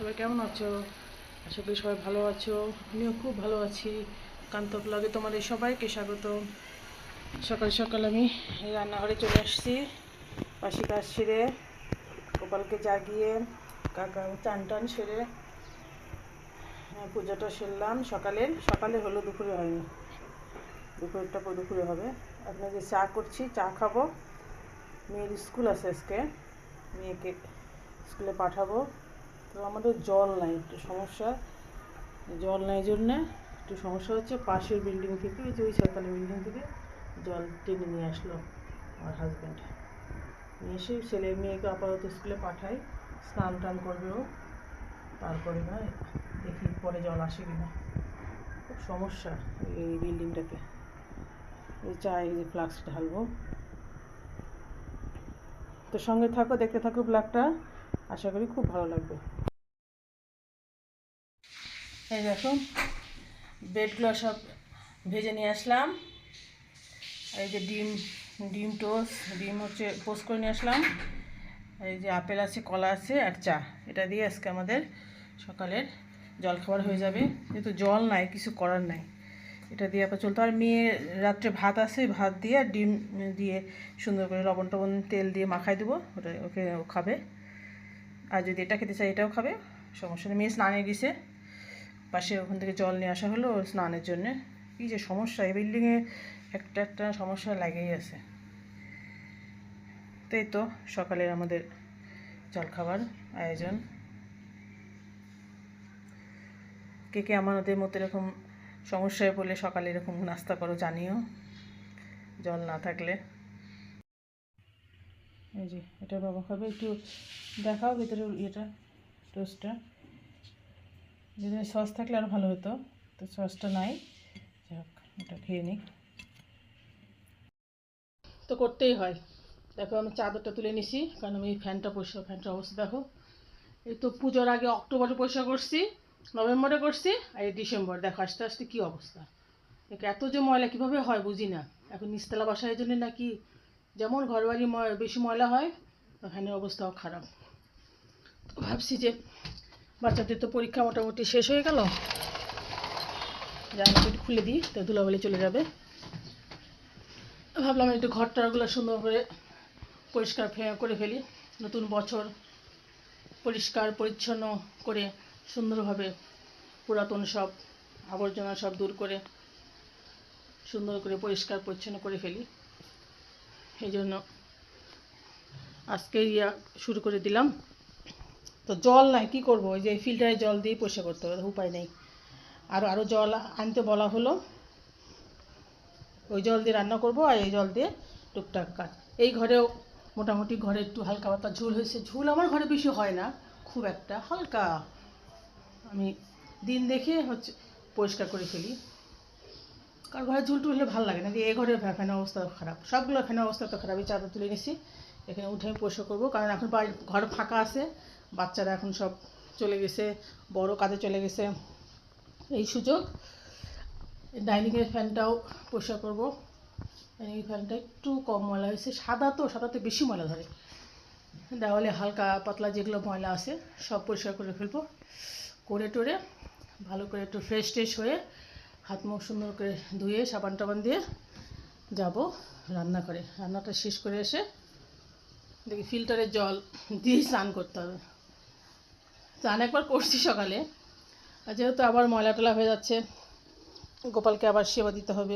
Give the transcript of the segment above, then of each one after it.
সবাই কেমন আছো? আশা করি সবাই ভালো আছো। আমিও খুব ভালো আছি। কান্ত ব্লগে তোমাদের সবাইকে স্বাগত। সকাল সকাল আমি রান্নাঘরে চলে আসছি। পাশি কাজ সেরে গোপালকে জাগিয়ে কাকা চান টান সেরে হ্যাঁ, পুজোটা সেরলাম। সকালে সকালে হলো দুপুরে হয়নি। দুপুরটা পর দুপুরে হবে। আপনাকে চা করছি চা খাব। মেয়ের স্কুল আছে আজকে। মেয়েকে স্কুলে পাঠাবো। তো আমাদের জল নাই, একটু সমস্যা। জল নাই জন্যে একটু সমস্যা হচ্ছে, পাশের বিল্ডিং থেকে ওই যে ওই সরকারি বিল্ডিং থেকে জল টেনে নিয়ে আসলো আমার হাজব্যান্ড নিয়ে এসে ছেলে মেয়েকে আপাতত স্কুলে পাঠাই, স্নান টান করবে ও, তারপরে না দেখি পরে জল আসে কিনা। খুব সমস্যা এই বিল্ডিংটাতে ওই চাই যে ফ্লাক্স ঢালবো। তো সঙ্গে থাকো, দেখতে থাকো ব্লগটা আশা করি খুব ভালো লাগবে। এই দেখো ব্রেডগুলো সব ভেজে নিয়ে আসলাম। এই যে ডিম ডিম টোস্ট, ডিম হচ্ছে পোস্ট করে নিয়ে আসলাম। এই যে আপেল আছে, কলা আছে আর চা, এটা দিয়ে আজকে আমাদের সকালের জলখাবার হয়ে যাবে। যেহেতু জল নাই, কিছু করার নাই, এটা দিয়ে আবার চলতে আর মেয়ে রাত্রে ভাত আছে, ভাত দিয়ে আর ডিম দিয়ে সুন্দর করে লবণ টবণ তেল দিয়ে মাখাই দেবো, ওটা ওকে ও খাবে। আর যদি এটা খেতে চাই, এটাও খাবে। সমস্যা নেই। মেয়ে স্নানে গেছে, পাশে ওখান থেকে জল নিয়ে আসা হলো স্নানের জন্যে। কী যে সমস্যা, এই বিল্ডিংয়ে একটা একটা সমস্যা লাগেই আছে। তো এই তো সকালের আমাদের জলখাবার আয়োজন। কে কে আমাদের মতো এরকম সমস্যায় পড়লে সকালে এরকম নাস্তা করো জানিও। জল না থাকলে। এই যে, এটা বাবা খাবে একটু দেখাও ভিতরে ইয়েটা টোস্টটা যদি সস থাকলে আরও ভালো হতো, তো সসটা নাই। যাক এটা খেয়ে নিই। তো করতেই হয়। দেখো, আমি চাদরটা তুলে নিছি, কারণ আমি ফ্যানটা পরিষ্কার ফ্যানটার অবস্থা দেখো। এই তো পুজোর আগে অক্টোবরে পরিষ্কার করছি, নভেম্বরে করছি, আর এই ডিসেম্বর। দেখো, আস্তে আস্তে কী অবস্থা। এত যে ময়লা কীভাবে হয় বুঝি না এখন নিচতলা বাসায় জন্য নাকি যেমন ঘর বাড়ি ময়- বেশি ময়লা হয় ফ্যানের অবস্থাও খারাপ। ভাবছি যে বাচ্চাদের তো পরীক্ষা মোটামুটি শেষ হয়ে গেল। একটু খুলে দিই, তো ধুলাবালি চলে যাবে। ভাবলাম একটু ঘরটাগুলো সুন্দর করে পরিষ্কার করে ফেলি। নতুন বছর পরিষ্কার, পরিচ্ছন্ন করে সুন্দরভাবে পুরাতন সব আবর্জনা সব দূর করে সুন্দর করে পরিষ্কার, পরিচ্ছন্ন করে ফেলি। এই জন্য আজকে ইয়া শুরু করে দিলাম। তো জল নাই, কি করব? ওই যে ফিল্টারে জল দিয়ে পরিষ্কার করতে হবে, উপায় নেই। আর আরও জল আনতে বলা হলো। ওই জল দিয়ে রান্না করব আর এই জল দিয়ে টুকটাক কাজ। এই ঘরেও মোটামুটি ঘরে একটু হালকা পাতলা ঝুল হয়েছে। ঝুল আমার ঘরে বেশি হয় না, খুব একটা, হালকা। আমি দিন দেখে হচ্ছে পরিষ্কার করে ফেলি। কার ঘরে ঝুল টুল হলে ভালো লাগে না। দিয়ে এ ঘরে ফ্যা- ফ্যানের অবস্থা খারাপ। সবগুলো ফ্যানের অবস্থা তো খারাপ। এই চাদর তুলে নিছি। এখানে উঠে আমি পরিষ্কার করব। কারণ এখন বাড়ির ঘর ফাঁকা আছে। বাচ্চারা এখন সব চলে গেছে। বড় কাজে চলে গেছে। এই সুযোগ। ডাইনিংয়ের ফ্যানটাও পরিষ্কার করব। ডাইনিং ফ্যানটা একটু কম ময়লা হয়েছে। সাদা তো, সাদাতে বেশি ময়লা ধরে। দেওয়ালে হালকা পাতলা যেগুলো ময়লা আছে, সব পরিষ্কার করে ফেলব। করে টোরে ভালো করে একটু ফ্রেশ ট্রেশ হয়ে হাত মুখ সুন্দর করে ধুয়ে সাবান টাবান দিয়ে যাব রান্না করে। রান্নাটা শেষ করে এসে দেখি ফিল্টারের জল দিয়ে স্নান করতে হবে। স্নান একবার করছি সকালে। আর যেহেতু আবার ময়লা টলা হয়ে যাচ্ছে, গোপালকে আবার সেবা দিতে হবে।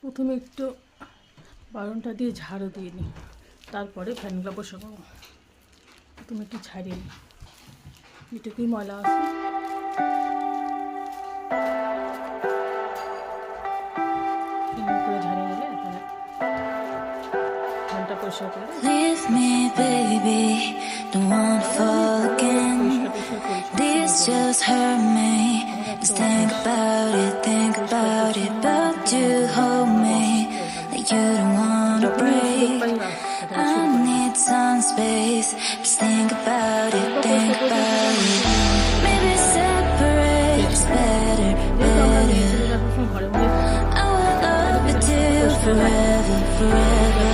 প্রথমে একটু বারণটা দিয়ে ঝাড়ু দিয়ে নিই, তারপরে ফ্যানগুলো বসে পাবো প্রথমে একটু ছাড়িয়ে নিই। যেটুকুই ময়লা আছে। Leave me, baby. Don't want to fall again. This just hurt me. Just think about it, think about it. About you, hold me. Like you don't want to break. I need some space. Just think about it, think about it. Maybe separate is better, better. I will love you forever, forever.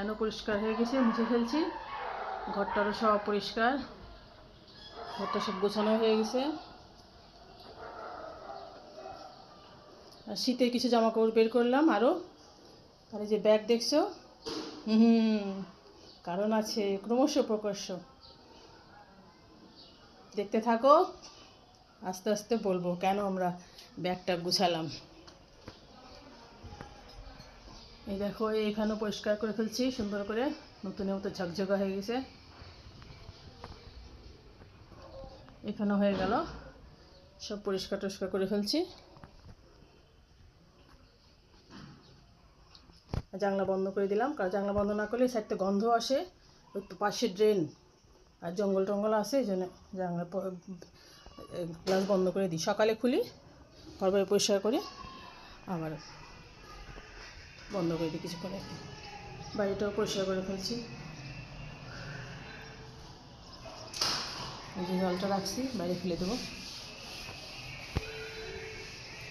ফ্যানও পরিষ্কার হয়ে গেছে, মুছে ফেলছি। ঘরটারও সব পরিষ্কার। ঘরটা সব গোছানো হয়ে গেছে। আর শীতের কিছু জামা কাপড় বের করলাম আরও আর যে ব্যাগ দেখছ? হুম, কারণ আছে, ক্রমশ প্রকর্ষ দেখতে থাকো, আস্তে আস্তে বলব কেন আমরা ব্যাগটা গুছালাম। এই দেখো এইখানেও পরিষ্কার করে ফেলছি, সুন্দর করে। নতুনের মতো ঝকঝকা হয়ে গেছে। এখানেও হয়ে গেল। সব পরিষ্কার টরিষ্কার করে ফেলছি। জানলা বন্ধ করে দিলাম, কারণ জানলা বন্ধ না করলে সাইডটা গন্ধ আসে তো পাশে ড্রেন আর জঙ্গল টঙ্গল আছে, এই জন্য জানলা গ্লাস বন্ধ করে দিই। সকালে খুলি ঘর পরিষ্কার করি, আবার বন্ধ করে দিই কিছুক্ষণ একটু। বাড়িটাও পরিষ্কার করে ফেলছি। যে জলটা রাখছি, বাইরে ফেলে দেবো।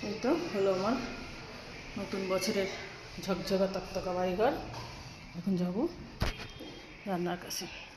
এই তো হলো আমার নতুন বছরের ঝকঝকা তক্তকা বাড়িঘর। এখন যাব রান্নার কাছে।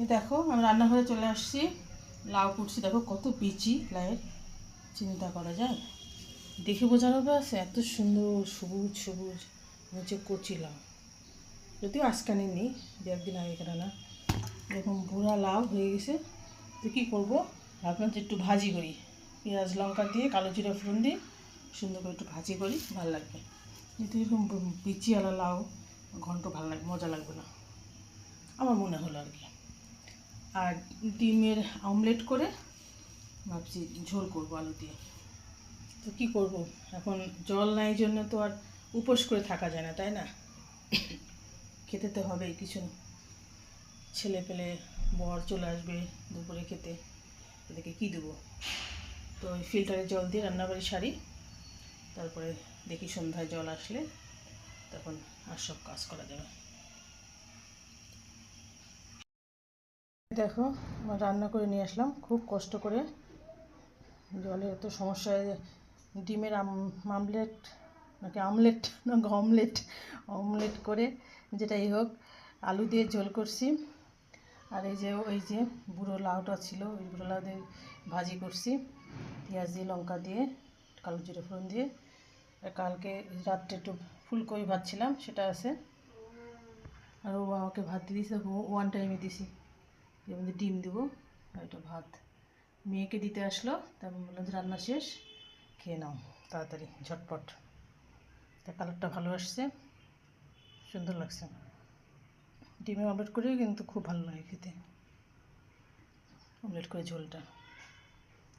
এই দেখো, আমি রান্নাঘরে চলে আসছি। লাউ কুটছি, দেখো কত পিচি লাউয়ের। চিন্তা করা যায়। দেখে হবে আছে এত সুন্দর, সবুজ সবুজ। হচ্ছে কচি লাউ। যদিও আজকানে নেই, দু একদিন আগে কেনা না। এরকম বুড়া লাউ হয়ে গেছে। তো কী করব? ভাবলাম যে একটু ভাজি করি। পেঁয়াজ, লঙ্কা দিয়ে, কালো জিরা, ফোড়ন দিয়ে সুন্দর করে একটু ভাজি করি, ভালো লাগবে। কিন্তু এরকম বিচিওয়ালা লাউ, ঘন্ট ভালো লাগবে মজা লাগবে না। আমার মনে হলো আর কি। আর ডিমের অমলেট করে ভাবছি ঝোল করব আলু দিয়ে। তো কী করব? এখন জল নাই জন্য তো আর উপোস করে থাকা যায় না, তাই না? খেতে তো হবেই কিছু। ছেলে পেলে বর চলে আসবে দুপুরে খেতে। তাদেরকে কী দেবো? তো ওই ফিল্টারে জল দিয়ে রান্নাবাড়ি সারি। তারপরে দেখি সন্ধ্যায় জল আসলে তখন আর সব কাজ করা যাবে দেখো রান্না করে নিয়ে আসলাম। খুব কষ্ট করে। জলে এত সমস্যা হয় ডিমের আম- আমলেট, নাকি আমলেট না, অমলেট অমলেট করে যেটাই হোক, আলু দিয়ে ঝোল করছি। আর এই যে, ওই যে বুড়ো লাউটা ছিল, ওই বুড়ো লাউ দিয়ে ভাজি করছি। পেঁয়াজ দিয়ে, লঙ্কা দিয়ে, কালো জিরে ফোড়ন দিয়ে। কালকে রাত্রে একটু ফুলকপি ভাজছিলাম, সেটা আছে। আর ও আমাকে ভাত দিয়ে দিয়েছে ওয়ান টাইমে দিছি এর ডিম দেবো আর এটা ভাত। মেয়েকে দিতে আসলো আমি বললাম রান্না শেষ, খেয়ে নাও, তাড়াতাড়ি, ঝটপট। তা কালারটা ভালো আসছে, সুন্দর লাগছে। ডিমে অমলেট করেও কিন্তু খুব ভালো লাগে খেতে। অমলেট করে ঝোলটা।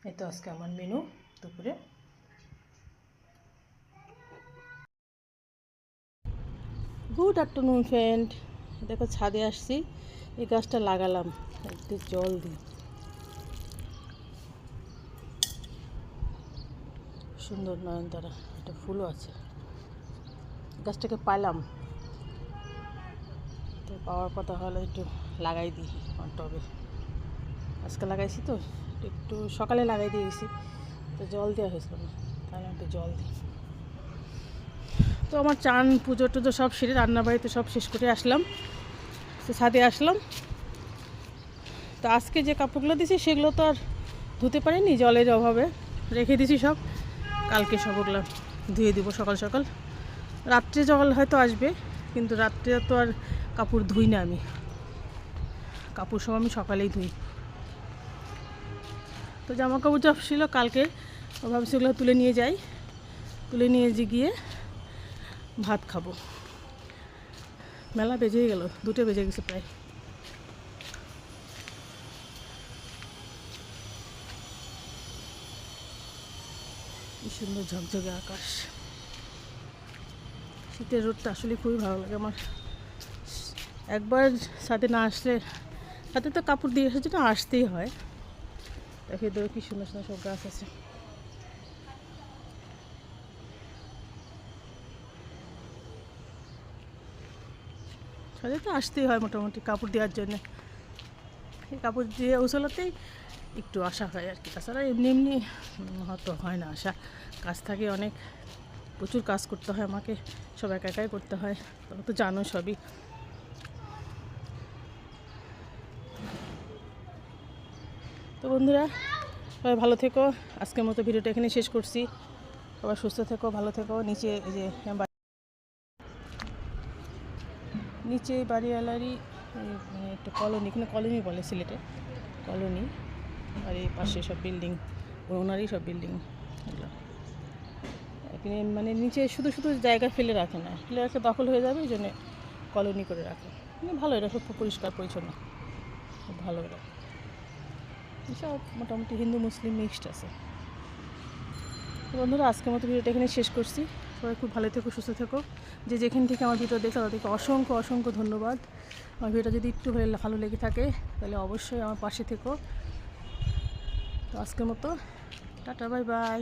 এই তো আজকে আমার মেনু দুপুরে। গুড আফটারনুন ফ্রেন্ড দেখো ছাদে আসছি। এই গাছটা লাগালাম, একটু জল দিই। সুন্দর নয়নতারা, একটা ফুলও আছে। গাছটাকে পাইলাম। তো পাওয়ার কথা হলে একটু লাগাই দিই আমার টবে। আজকে লাগাইছি তো, একটু সকালে লাগাই দিয়ে গেছি। তো জল দেওয়া হয়েছিল না, তাহলে একটু জল দিই। তো আমার চান, পুজো টুজো সব সেরে রান্নাবাড়িতে সব শেষ করে আসলাম। তো ছাদে আসলাম। তো আজকে যে কাপড়গুলো দিছি সেগুলো তো আর ধুতে পারিনি, জলের অভাবে রেখে দিছি সব। কালকে সবগুলো ধুয়ে দিব সকাল সকাল। রাত্রে জল হয়তো আসবে, কিন্তু রাত্রে তো আর কাপড় ধুই না আমি। কাপড় সব আমি সকালেই ধুই। তো জামা কাপড় যা ছিল কালকে ভাবছি ওগুলো তুলে নিয়ে যাই। তুলে নিয়ে গিয়ে ভাত খাব। মেলা বেজেই গেল, দুটো বেজে গেছে প্রায়। কি সুন্দর ঝকঝকে আকাশ। শীতের রোদটা আসলে খুবই ভালো লাগে আমার। একবার সাথে না আসলে সাথে তো কাপড় দিয়ে এসেছে না, আসতেই হয়। দেখে দেবো কি সুন্দর সুন্দর সব গাছ আছে। সাথে তো আসতেই হয় মোটামুটি কাপড় দেওয়ার জন্যে। এই কাপড় দিয়ে ওসলাতেই একটু আসা হয় আর কি। তাছাড়া এমনি এমনি হয়তো হয় না আসা কাজ থাকে অনেক, প্রচুর কাজ করতে হয় আমাকে, সব একা একাই করতে হয় তবে তো জানো সবই। তো বন্ধুরা, সবাই ভালো থেকো। আজকের মতো ভিডিওটা এখানে শেষ করছি। সবাই সুস্থ থেকো, ভালো থেকো। নিচে যে নিচে বাড়িওয়ালারই মানে একটা কলোনি, এখানে কলোনি বলে সিলেটে, কলোনি, আর এই পাশে সব বিল্ডিং, ওনারই সব বিল্ডিং এগুলো। এখানে মানে নিচে শুধু শুধু জায়গা ফেলে রাখে না, ফেলে রাখে দখল হয়ে যাবে এই জন্যে কলোনি করে রাখে। মানে ভালো, এটা খুব পরিষ্কার, পরিচ্ছন্ন, খুব ভালো এটা। সব মোটামুটি হিন্দু, মুসলিম মিক্সড আছে। বন্ধুরা, আজকের মতো ভিডিওটা এখানে শেষ করছি। সবাই খুব ভালো থেকো, সুস্থ থেকো। যে যেখান থেকে আমার ভিডিও দেখো তাদেরকে অসংখ্য অসংখ্য ধন্যবাদ। আমার ভিডিওটা যদি একটু ভালো লেগে থাকে, তাহলে অবশ্যই আমার পাশে থেকো। তো আজকের মতো, টাটা, বাই বাই।